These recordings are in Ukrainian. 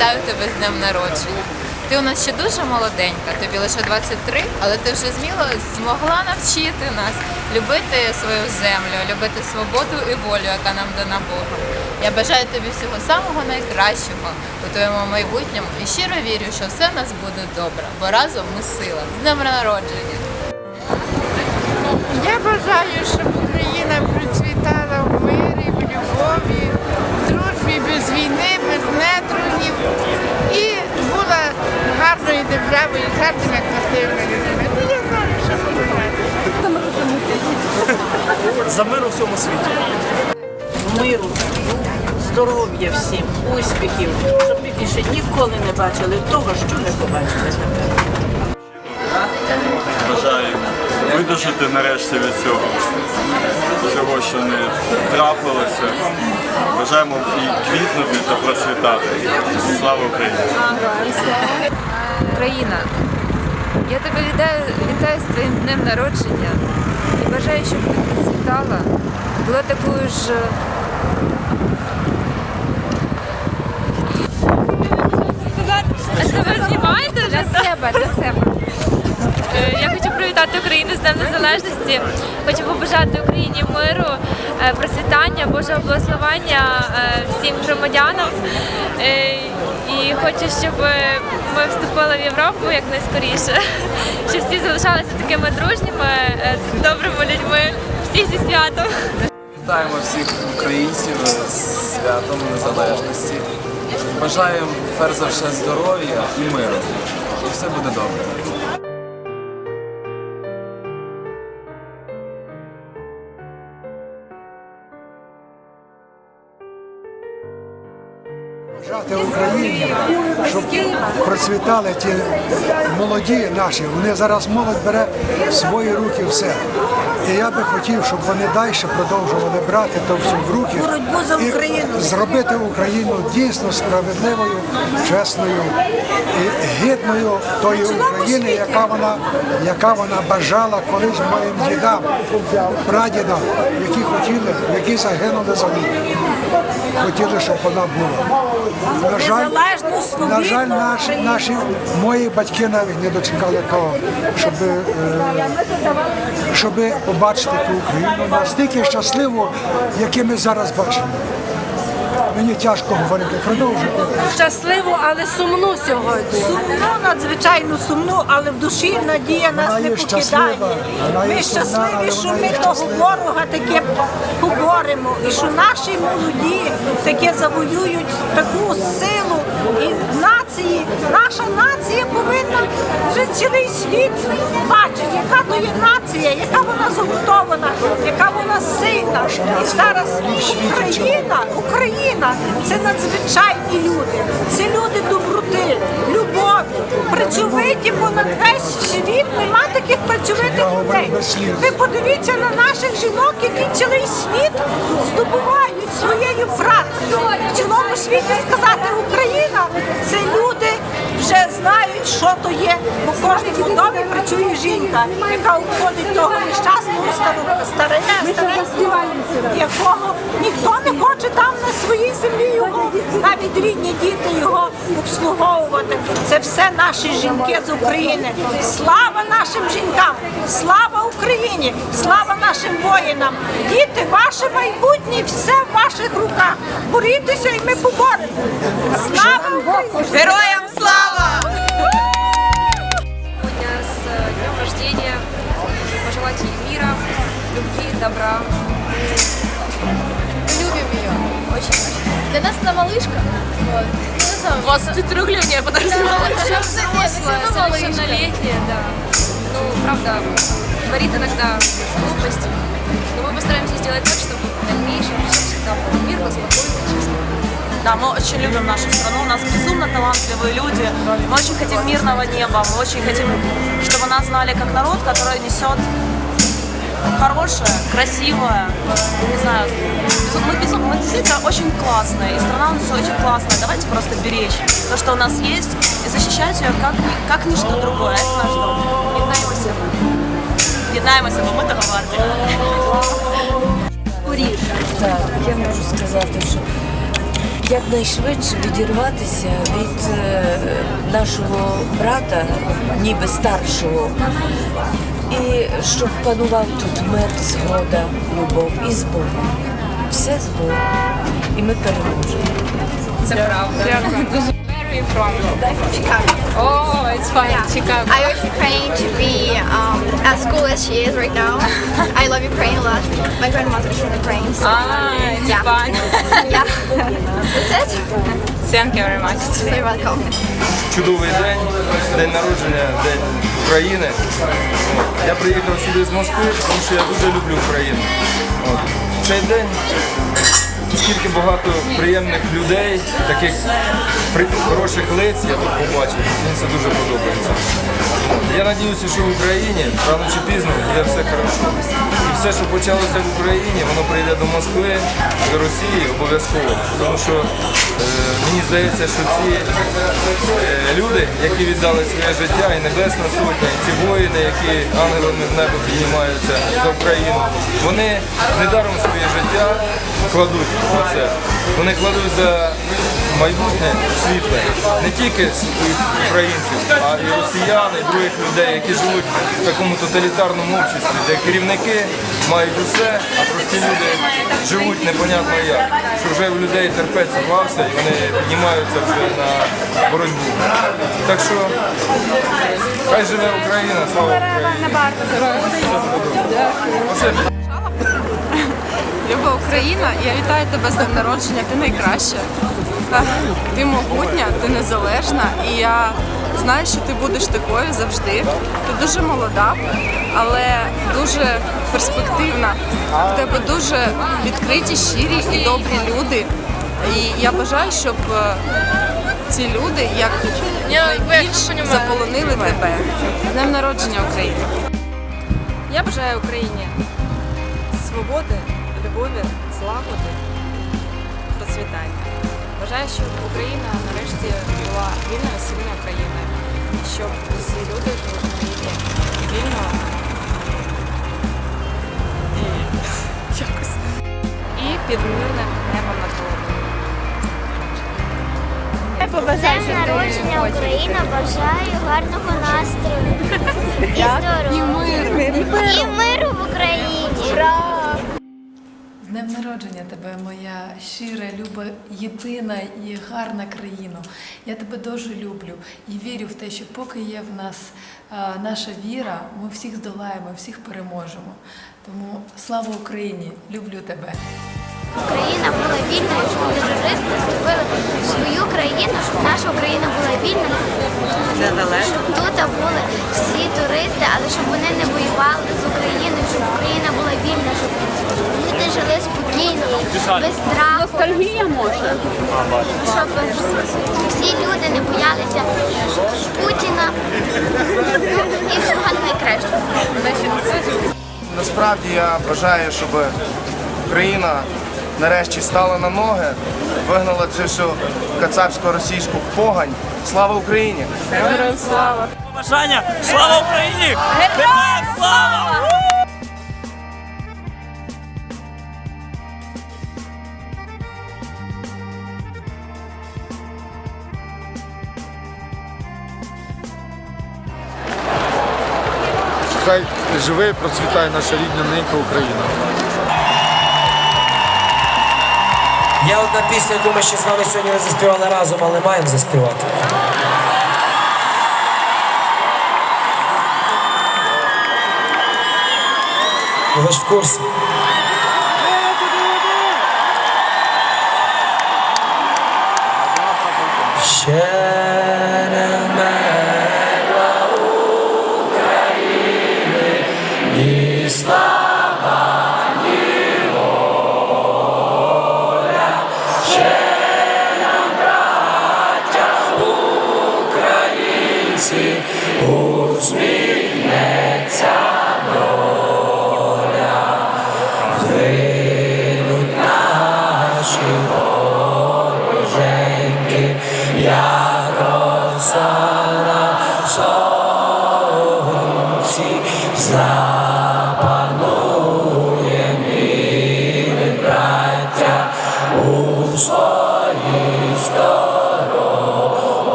вітаю тебе з днем народження. Ти у нас ще дуже молоденька, тобі лише 23, але ти вже зміло змогла навчити нас любити свою землю, любити свободу і волю, яка нам дана Богом. Я бажаю тобі всього самого найкращого у твоєму майбутньому і щиро вірю, що все в нас буде добре, бо разом ми сила. З днем народження! Я бажаю, щоб За мир у всьому світі. миру, здоров'я всім, успіхів, щоб ми більше ніколи не бачили того, що не побачили тепер. Бажаю видужити нарешті від цього, всього, що не трапилося. Бажаємо і квітнути та процвітати. Слава Україні! Україна, я тебе вітаю, вітаю з твоїм днем народження і бажаю, щоб ти процвітала, була такою ж А це ви знімаєте вже? для себе, для себе. Е, Я хочу привітати Україну з Днем Незалежності. Хочу побажати Україні миру, е, процвітання, Божого благословення е, всім громадянам. Е, І хочу, щоб ми вступили в Європу якнайскоріше, щоб всі залишалися такими дружніми, е, добрими людьми. Всіх зі святом. Вітаємо всіх українців з святом незалежності. Бажаємо перш за все здоров'я і миру. І все буде добре. Бажати Україні, щоб процвітали ті молоді наші. Вони зараз молодь бере в свої руки все. І я би хотів, щоб вони далі продовжували брати то все в руки і зробити Україну дійсно справедливою, чесною і гідною тої України, яка вона, яка вона бажала колись моїм дідам, прадідам, які хотіли, які загинули за неї. Хотіли, щоб вона була. На жаль, на жаль, наші, наші мої батьки навіть не дочекали того, щоб, е, щоб побачити ту Україну настільки щасливу, яку ми зараз бачимо. Мені тяжко говорити, продовжуйте. щасливу, але сумну сьогодні. Сумну, надзвичайно сумну, але в душі надія нас Вона не є покидає. щаслива, вона є Ми сумна, щасливі, що вона ми є того щаслива. ворога таке поборемо, і що наші молоді таке завоюють таку силу і нації. Наша нація повинна вже цілий світ бачити, яка то є нація, яка вона згуртована, яка вона сильна. І зараз Україна, Україна це надзвичайні люди. Це люди доброти, любові, працьовиті понад весь світ. Нема таких працьовитих людей. Ви подивіться на наших жінок, які цілий світ здобувають своєю працею. В цілому світі сказати Україна це люди. Знають, що то є, бо в кожному домі працює жінка, яка обходить того нещасного старого старе, старе, якого ніхто не хоче там на своїй землі його, навіть рідні діти його обслуговувати. Це все наші жінки з України. Слава нашим жінкам! Слава Україні! Слава нашим воїнам! Діти, ваше майбутнє все в ваших руках. Борітеся і ми поборемо. Слава Україні! Она малышка. Вот. Ну, 23 я подождала. Взрослая, совершеннолетняя, да. Ну, правда, творит иногда глупости. Но мы постараемся сделать так, чтобы в дальнейшем все всегда было мирно, спокойно, честно. Да, мы очень любим нашу страну, у нас безумно талантливые люди. Мы очень хотим мирного неба, мы очень хотим, чтобы нас знали как народ, который несет хорошее, красивое, не знаю, мы, безум- мы очень классные, и страна у нас очень классная. Давайте просто беречь то, что у нас есть, и защищать ее как, ни- как ничто другое. Это наш дом. Єднаємося. Єднаємося, бо ми того варті. Так, я можу сказати, що якнайшвидше відірватися від е, нашого брата, ніби старшого, і щоб панував тут мир, згода, любов і з Богом. Все з Богом. І ми переможемо. Це правда. Дякую. Where are you from? Chicago. Oh, it's fine. Chicago. I wish Ukraine to be um, as cool as she is right now. I love Ukraine a lot. My grandmother is from Ukraine. So Ah, it's yeah. fun. yeah. That's it. Thank you very much. You're welcome. чудовий день, день народження, день України. Я приїхав сюди з Москви, тому що я дуже люблю Україну. От. В Цей багато приємних людей, таких хороших лиць я тут побачив. Мені це дуже подобається. Я сподіваюся, що в Україні рано чи пізно буде все хорошо. І все, що почалося в Україні, воно прийде до Москви, до Росії обов'язково. Тому що е, мені здається, що ці е, люди, які віддали своє життя, і Небесна Сотня, і ці воїни, які ангелами в небо піднімаються за Україну, вони недаром своє життя кладуть на це. Вони кладуть за майбутнє світле не тільки українців, а і росіян, і других людей, які живуть в такому тоталітарному обществі, де керівники мають усе, а прості люди живуть непонятно як. Що вже в людей терпець зірвався і вони піднімаються вже на боротьбу. Так що хай живе Україна, слава Україні! Спасибі. Люба Україна, я вітаю тебе з днем народження, ти найкраща. Ти могутня, ти незалежна, і я знаю, що ти будеш такою завжди. Ти дуже молода, але дуже перспективна. У тебе дуже відкриті, щирі і добрі люди. І я бажаю, щоб е, ці люди як найбільш заполонили тебе. З днем народження України. Я бажаю Україні свободи, любові, злагоди, процвітання. Бажаю, щоб Україна нарешті була вільною, сильною країною, щоб усі люди жили в Україні вільно і якось і під мирним небом над головою. День народження Україна бажаю гарного настрою. І здоров'я. І миру в Україні. З днем народження тебе, моя щира, люба, єдина і гарна країна. Я тебе дуже люблю і вірю в те, що поки є в нас а, наша віра, ми всіх здолаємо, всіх переможемо. Тому слава Україні! Люблю тебе! Україна була вільною, щоб терористи зробили свою країну, щоб наша Україна була вільна. Щоб тут були всі туристи, але щоб вони не воювали з Україною, щоб Україна була вільна, щоб люди жили спокійно, без страху. Ностальгія може. Щоб всі люди не боялися Путіна і всього найкращого. Насправді я бажаю, щоб Україна нарешті стала на ноги, вигнала цю всю кацапсько-російську погань. Слава Україні! Героям слава! Бажання! Слава Україні! Героям слава! Хай живе і процвітає наша рідна ненька Україна. Є одна пісня, яку ми ще з вами сьогодні не заспівали разом, але маємо заспівати. Ну, Ви ж в курсі. Ще не України, ні слава,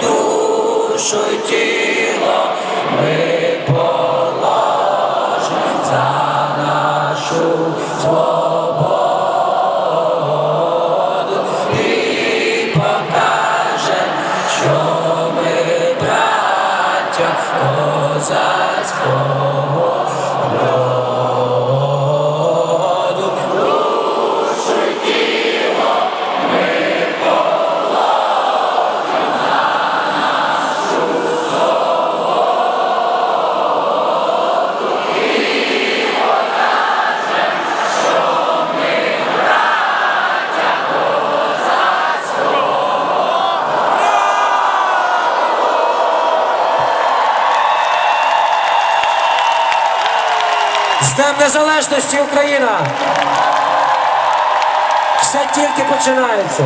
душу і тіло ми положимо за нашу свободу З Незалежності Україна! Все тільки починається.